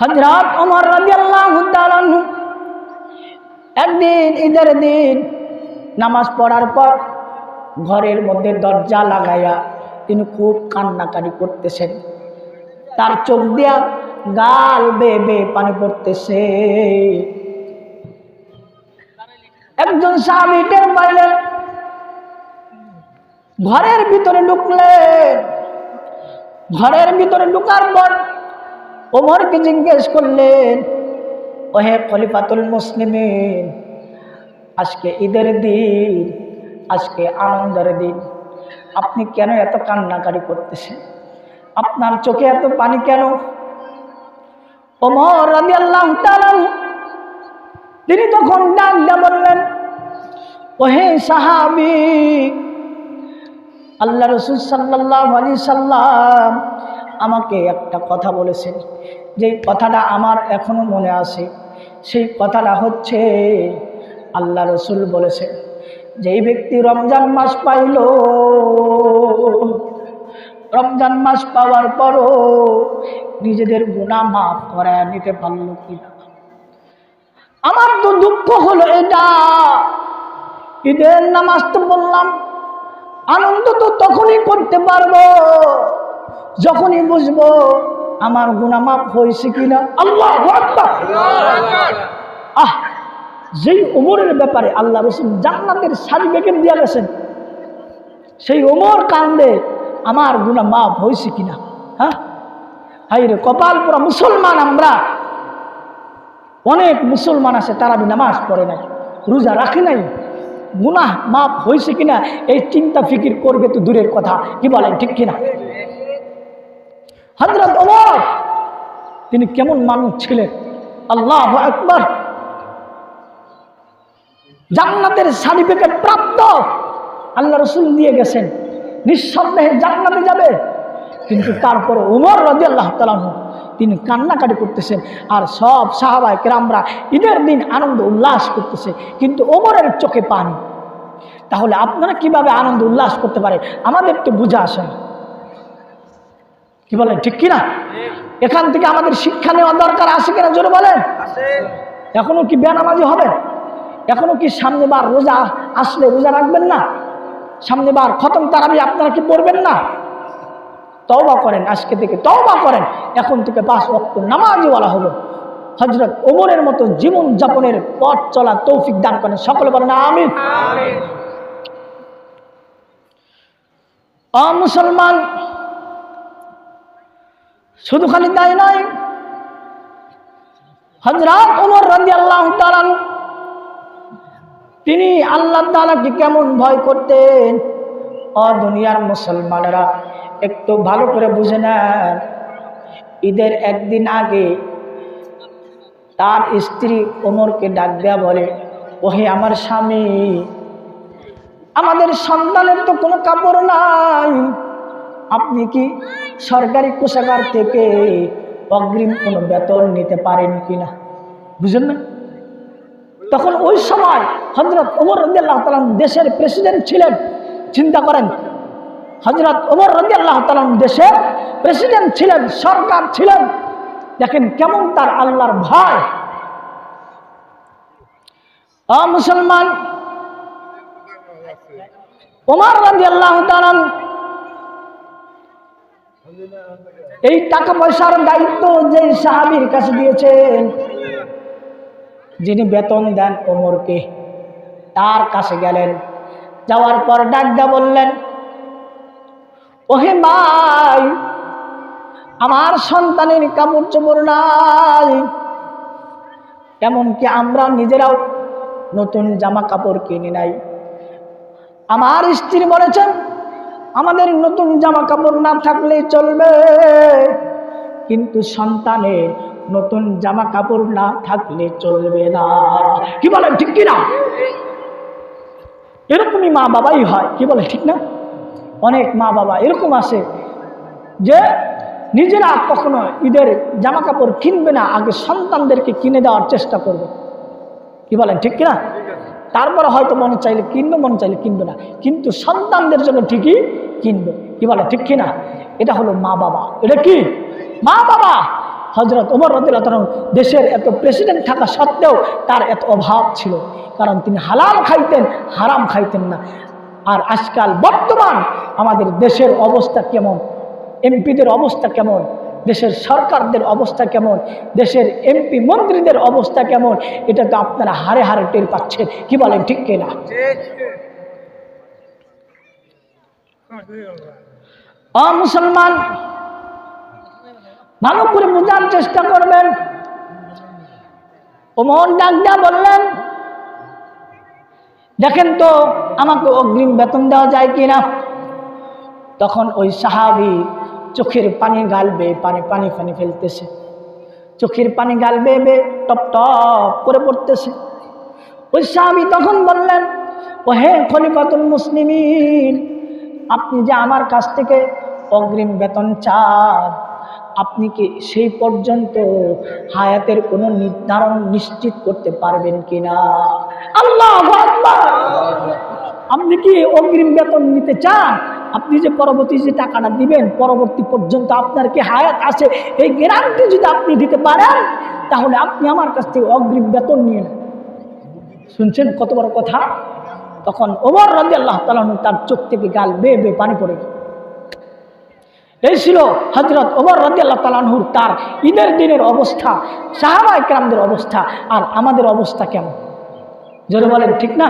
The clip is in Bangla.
হজরত রাদিয়াল্লাহু তাআলা আনহু একদিন, ঈদের দিন নামাজ পড়ার পর ঘরের মধ্যে দরজা লাগাইয়া তিনি খুব কান্নাকারি করতেছেন। তার চোখ দিয়া গাল বেয়ে বেয়ে পানি পড়তেছে। একজন স্বামী টের পাইলেন, ঘরের ভিতরে ঢুকলেন। ঘরের ভিতরে ঢুকার পর ওমরকে জিজ্ঞেস করলেন, ওহে খলিফাতুল মুসলিমিন, আজকে ঈদের দিন, আজকে আনন্দের দিন, আপনি কেন এত কান্নাকারি করতেছেন? আপনার চোখে এত পানি কেন? ওমর রাজি আল্লাহ তিনি তখন ডাক দিয়ে বললেন, ওহে সাহাবি, আল্লাহ রসুল সাল্লাহ আলি সাল্লাম আমাকে একটা কথা বলেছেন। যেই কথাটা আমার এখনও মনে আছে, সেই কথাটা হচ্ছে, আল্লাহ রসুল বলেছেন, যেই ব্যক্তি রমজান মাস পাইল, রমজান মাস পাওয়ার পরও নিজেদের গুণা মাফ করায় নিতে পারল কিনা? আমার তো দুঃখ হলো এটা। ঈদের নামাজ তো বললাম, আনন্দ তো তখনই করতে পারব। যখনই বুঝব আমার গুণামাপ হয়েছে কিনা, আল্লাহ আহ, যেই ওমরের ব্যাপারে আল্লাহ রসুল জান্নাতের সার্টিফিকেট দিয়া গেছেন সেই ওমর কান্দে আমার গুণা মাপ হয়েছে কিনা হ্যাঁ? হাই রে, কপাল পুরা মুসলমান আমরা। অনেক মুসলমান আছে, তারা নামাজ পড়ে নাই, রোজা রাখে নাই। গুনাহ মাপ হয়েছে কিনা, এই চিন্তা ফিকির করবে তো দূরের কথা, কি বলেন, ঠিক কিনা? হজরত ওমর, তিনি কেমন মানুষ ছিলেন? আল্লাহ একবার জান্নাতের সার্টিফিকেট প্রাপ্ত। আল্লাহ রসুল দিয়ে গেছেন। নিঃসন্দেহে জান্নাতে যাবে। কিন্তু তারপরে উমর রাজি আল্লাহ তালাহু তিনি কান্নাকাটি করতেছেন। আর সব সাহাবায় কেরামরা ঈদের দিন আনন্দ উল্লাস করতেছে। কিন্তু ওমরের চোখে পানি। তাহলে আপনারা কীভাবে আনন্দ উল্লাস করতে পারে আমাদের তো বুঝা আসে না কি বলেন ঠিক কিনা? এখান থেকে আমাদের শিক্ষা নেওয়া দরকার আছে কিনা জোরে বলেন? এখনও কি বেনামাজি হবেন এখনও কি সামনে বার রোজা আসলে রোজা রাখবেন না? সামনে বার খতম তারাবি আপনারা কি পড়বেন না? তওবা করেন আজকে থেকে তওবা করেন। এখন থেকে পাঁচ নামাজই বলা হলো হজরত ওমরের মতো জীবন যাপনের পথ চলা তৌফিক দান করেন। সকলে বলেন আমি মুসলমান শুধু খালি তাই নয় হজরত ওমর রাজি আল্লাহ তিনি আল্লাহ তালাকে কেমন ভয় করতেন? অ দুনিয়ার মুসলমানেরা একটু ভালো করে বুঝে নেন, ঈদের একদিন আগে তার স্ত্রী ওমরকে ডাক দেয়া বলে, ওহে আমার স্বামী, আমাদের সন্তানের তো কোনো কাপড় নাই, আপনি কি সরকারি কোষাগার থেকে অগ্রিম কোনো বেতন নিতে পারেন কিনা? বুঝেন না? তখন ওই সময় হজরত ওমর রদি আল্লাহ তালাম দেশের প্রেসিডেন্ট ছিলেন। চিন্তা করেন হজরত ওমর আল্লাহ তালাম দেশের প্রেসিডেন্ট ছিলেন, সরকার ছিলেন। দেখেন কেমন তার আল্লাহর ভয়। মুসলমান ওমর আল্লাহ তালাম এই টাকা পয়সার দায়িত্ব যে সাহাবির কাছে দিয়েছেন, যিনি বেতন দেন ওমরকে, তার কাছে গেলেন। যাওয়ার পর ডাকদা বললেন, ওহে ভাই, আমার সন্তানের কাপড় চোপড় নাই। এমনকি আমরা নিজেরাও নতুন জামা কাপড় কিনি নাই। আমার স্ত্রী বলেছেন আমাদের নতুন জামা কাপড় না থাকলে চলবে। কিন্তু সন্তানের নতুন জামা কাপড় না থাকলে চলবে না। কি বলেন, ঠিক কিনা? এরকমই মা বাবাই হয়, কি বলে, ঠিক না? অনেক মা বাবা এরকম আছে যে নিজেরা কখনো ঈদের জামা কাপড় কিনবে না, আগে সন্তানদেরকে কিনে দেওয়ার চেষ্টা করবে। কি বলেন, ঠিক কিনা? তারপরে হয়তো মনে চাইলে কিনবে, মনে চাইলে কিনবে না। কিন্তু সন্তানদের জন্য ঠিকই কিনবে। কি বলে, ঠিক কিনা? এটা হলো মা বাবা। এটা কি? মা বাবা! হজরত ওমর রদিল্লাহ দেশের এত প্রেসিডেন্ট থাকা সত্ত্বেও তার এত অভাব ছিল। কারণ তিনি হালাল খাইতেন, হারাম খাইতেন না। আর আজকাল বর্তমান আমাদের দেশের অবস্থা কেমন? এমপিদের অবস্থা কেমন? দেশের সরকারদের অবস্থা কেমন? দেশের এমপি মন্ত্রীদের অবস্থা কেমন? এটা তো আপনারা হারে হারে টের পাচ্ছেন। কি বলেন, ঠিক কিনা মুসলমান ভালো করে বোঝার চেষ্টা করবেন। ও ওমর ডাকদা বললেন, দেখেন তো, আমাকে অগ্রিম বেতন দেওয়া যায় কিনা? তখন ওই সাহাবি চোখের পানি গালবে, পানি পানি পানি ফেলতেছে। চোখের পানি গালবে, বে, টপ টপ করে পড়তেছে। ওই সাহাবি তখন বললেন ও হে খলিফাতুল মুসলিমিন, আপনি যে আমার কাছ থেকে অগ্রিম বেতন চান, আপনি কি সেই পর্যন্ত হায়াতের কোনো নির্ধারণ নিশ্চিত করতে পারবেন কিনা? আল্লাহ আপনি কি অগ্রিম বেতন নিতে চান? আপনি যে পরবর্তী যে টাকাটা দিবেন, পরবর্তী পর্যন্ত আপনার কি হায়াত আছে? এই গ্যারান্টি যদি আপনি দিতে পারেন, তাহলে আপনি আমার কাছ থেকে অগ্রিম বেতন নিয়ে নেন। শুনছেন কত বড় কথা? তখন ওমর রাজি আল্লাহ তালন তার চোখ থেকে গাল বেয়ে বেয়ে পানি পড়ে এই ছিল হজরত ওমর রাজি আল্লাহ তালানহুর তার ঈদের দিনের অবস্থা সাহাবা ইকরামদের অবস্থা, আর আমাদের অবস্থা কেমন? জোরে বলেন, ঠিক না?